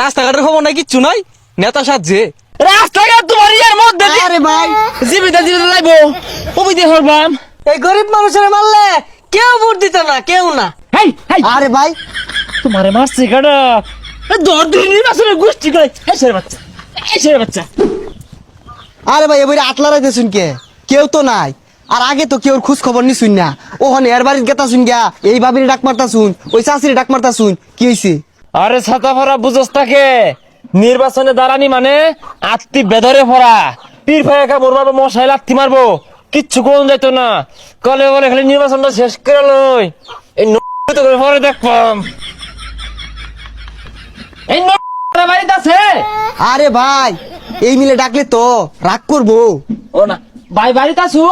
রাস্তাঘাটের খবর নাই কিচ্ছু নাই। নেতা সাজছে রাস্তাঘাট তোমার ইয়ার মধ্যে আরে ভাই। জীবিত জীবিত লাইবো ওবিতে হরবাম এই গরিব মানুষের মারলে কেউ ভোট দিত না কেউ না। হেই হেই। আরে ভাই। তোমারে মারছে কাটা দর গোষ্ঠী করে এই ছেলে বাচ্চা এই ছেলে বাচ্চা। আরে ভাই এবারে আটলারাই শুন কে? কেউ তো নাই। আর আগে তো কেউ খোঁজ খবর নি শুন না। ওখানে এর বাড়ির গেতা শুন গা এই ভাবির ডাক মারতা শুন ওই চাষির ডাক মারতা শুন। কি হইছে? আরে ছাতা ভরা বুঝস তাকে। নির্বাচনে দাঁড়ানি মানে আত্মি বেদরে ভরা। পীর ফায়াকা মরবার মশাই লাথি মারবো। কিচ্ছু কোন যাইতো না। কলে বলে খালি নির্বাচনটা শেষ করে লই। এই ন- তো করে পরে দেখবাম এই ন- বাড়িতে আছে? আরে ভাই এই মিলে ডাকলে তো রাগ করব। ও না ভাই বাড়িতে আছো?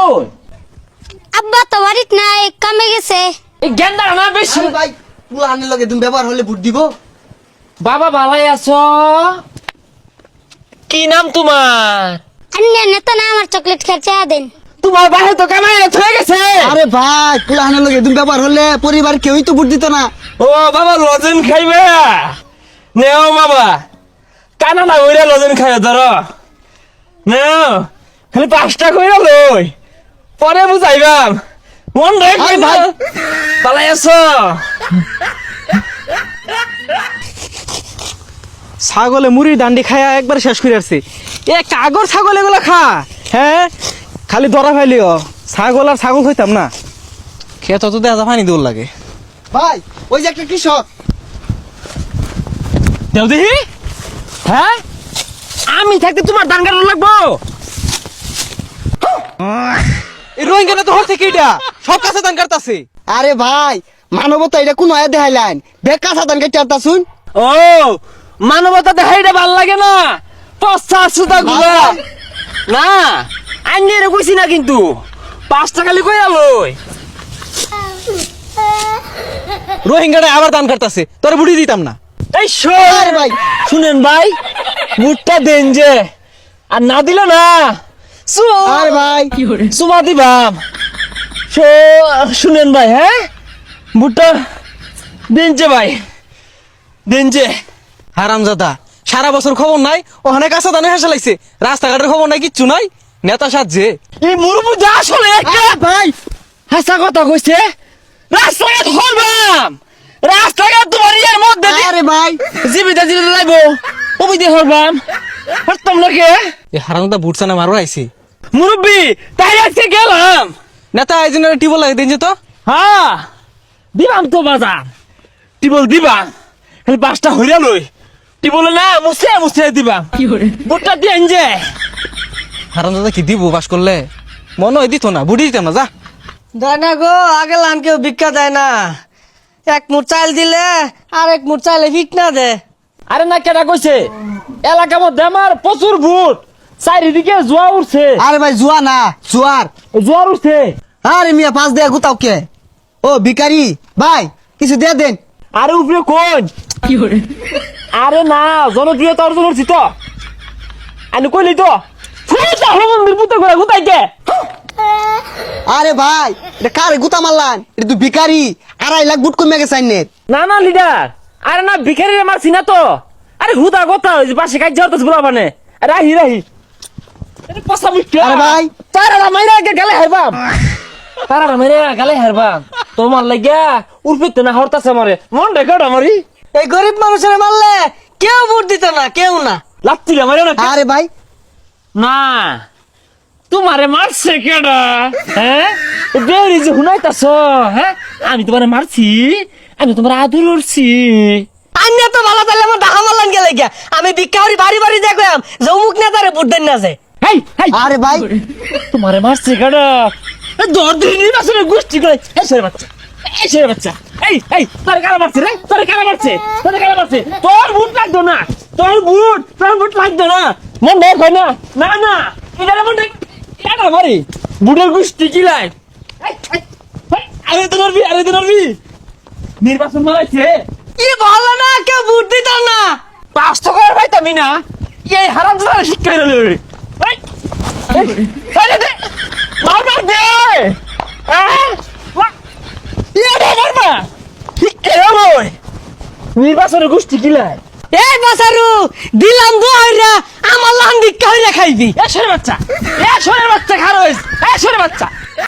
আব্বা তো বাড়িত নাই কামে গেছে। এই গেন্দা না বেশি। ভাই পুলানের লগে তুমি ব্যবহার হলে ভোট দিব। বাবা ভালাই আছো? কি নাম তোমার? নেতা না আমার চকলেট দেন। তোমার বাহে তো কামাই হয়ে গেছে। আরে ভাই লগে হলে পরিবার কেউই তো দিত না। ও বাবা লজেন খাইবে? নেও বাবা। কানা না ওইরা লজেন খাইবে ধর। নেও খালি পাঁচটা কইরা লই। পরে বুঝাইবাম। মন রে আরে ভাই। পালাই আছো? ছাগলে মুড়ির দান্ডি খায়া একবার শেষ করে আসছে। এ কাগর ছাগল এগুলো খা। হ্যাঁ? খালি দরা ফাইলিও ছাগল আর ছাগল হইতাম না। খেত তো দেখা পানি দৌড় লাগে। ভাই ওই যে একটা কৃষক। দেও দেখি। হ্যাঁ? আমি থাকতে তোমার দান কাটানো লাগবো? এই রোহিঙ্গা তো হর থেকে এটা? সব কাছে দান কাটতাছে আরে ভাই মানবতা এটা কোন আয়া দেখাইলেন। বেকা সাধান কেটে আনতা শুন ও মানবতা দেখাইটা ভালো লাগে না। পচা সুতা গুলা না আইনি রে কইছি না কিন্তু। পাঁচটা খালি কইরা লই রোহিঙ্গাটা আবার দান কাটতাছে তোর বুড়ি দিতাম না। এই শোন। আরে ভাই। শুনেন ভাই বুটটা দেন যে। আর না দিল না। সু- আরে ভাই। সুমা দিবাম। শো- শুনেন ভাই হ্যাঁ? বুটটা দেন যে ভাই। দেন যে। হারামজাদা সারা বছর খবর নাই ওখানে কাছে দানে হেসে লাগছে। রাস্তাঘাটের খবর নাই কিচ্ছু নাই। নেতা সাজছে এই মুরুবু যা আসলে ভাই হাসা কথা কইছে। রাস্তাঘাট হরবাম। রাস্তাঘাট তোমার ইয়ের মধ্যে আরে ভাই। জীবিত জীবিত লাইবো ওবি দিয়ে হরবাম। হরতাম না কে? এই হারামজাদা বুটসানে মারো আইছে। মুরব্বি তাই আজকে গেলাম। নেতা এই জন্য টিবল লাগে দিন তো। হ্যাঁ দিবাম তো বাজার। টিবল খালি পাঁচটা হইরা লই। টিবল না মুছে মুছে দিবাম বুটটা দিয়ে যে হারামজাদা কি দিব বাস করলে? মনে হয় দিত না বুড়ি দিতাম না যা। দেয় না গো আগে লান কেউ ভিক্ষা দেয় না। এক মুঠ চাল দিলে আর এক মুঠ চাইলে না দে। আরে না কেটা কইছে? এলাকার মধ্যে আমার প্রচুর ভূত। চারিদিকে জোয়া উঠছে আরে ভাই জুয়া না জুয়ার। জোয়ার উঠছে আরে মিয়া পাঁচ দেয়া গুতাও কে? ও ভিকারি ভাই কিছু দিয়ে দেন। আরে উপরে কোন? আরে না জনপ্রিয়তা অর্জন করছি তো। আমি কইলি তো মন্দির পুতে করে গুতাই কে আরে ভাই এটা কারে গুতা মারলান? এটা তুই ভিকারি আড়াই লাখ গুট কমে গেছে আইনের। না না লিডার আরে না ভিখারি রে মারছি না তো। আরে হুদা কথা ওই যে পাশে কাজ যাওয়ার বলা মানে আরে আহি রাহি আরে ভাই। তারা মাইরা আগে গালে হারবাম। তারা মাইরা গালে হারবাম। তোমার লাগিয়া উর্ফিতে না হরতাছে মারে মন রেকর্ড আমারই। এই গরিব মানুষের মারলে কেউ ভোট দিত না কেউ না। লাগছিল মারে না আরে ভাই। না তোমারে মারছে কেডা? হ্যাঁ? যে হুনাইতাছ হ্যাঁ? আমি তোমারে মারছি আমি তোমার আদর করছি। আন্য তো ভালো তাহলে আমার ডাহা মারলান গেলে গিয়া আমি ভিক্ষাউরি বাড়ি বাড়ি দেখলাম জমুক নেতারে ভোট দেন না যে। হেই হেই। আরে ভাই। তোমারে মারছে কেডা? দর দিন নির্বাচনের গোষ্ঠী করে ছেলে বাচ্চা। এই বাচ্চা এই এই তোর কারা মারছে রে তোর কারা মারছে তোর কারা মারছে তোর বুট লাগতো না তোর বুট তোর বুট লাগতো না মন দেখ হয় না না না এটা মন এটা মারি বুটের গোষ্ঠী কি লাই আরে তো নরবি আরে তো নরবি নির্বাচন মারাইছে কি ভালো না কেউ ভোট দিত না পাঁচ টাকার পাইতামি না এই হারাম দাদা শিক্ষা দিল। মার মার দে আহ, শিক্ষা নির্বাচনের গোষ্ঠী কিলাই এই বাসারু দিলাম দোহাইরা আমার লান ভিক্ষা হইরা খাইবি। এ সরে বাচ্চা এ সরে বাচ্চা খারো এ সরে বাচ্চা।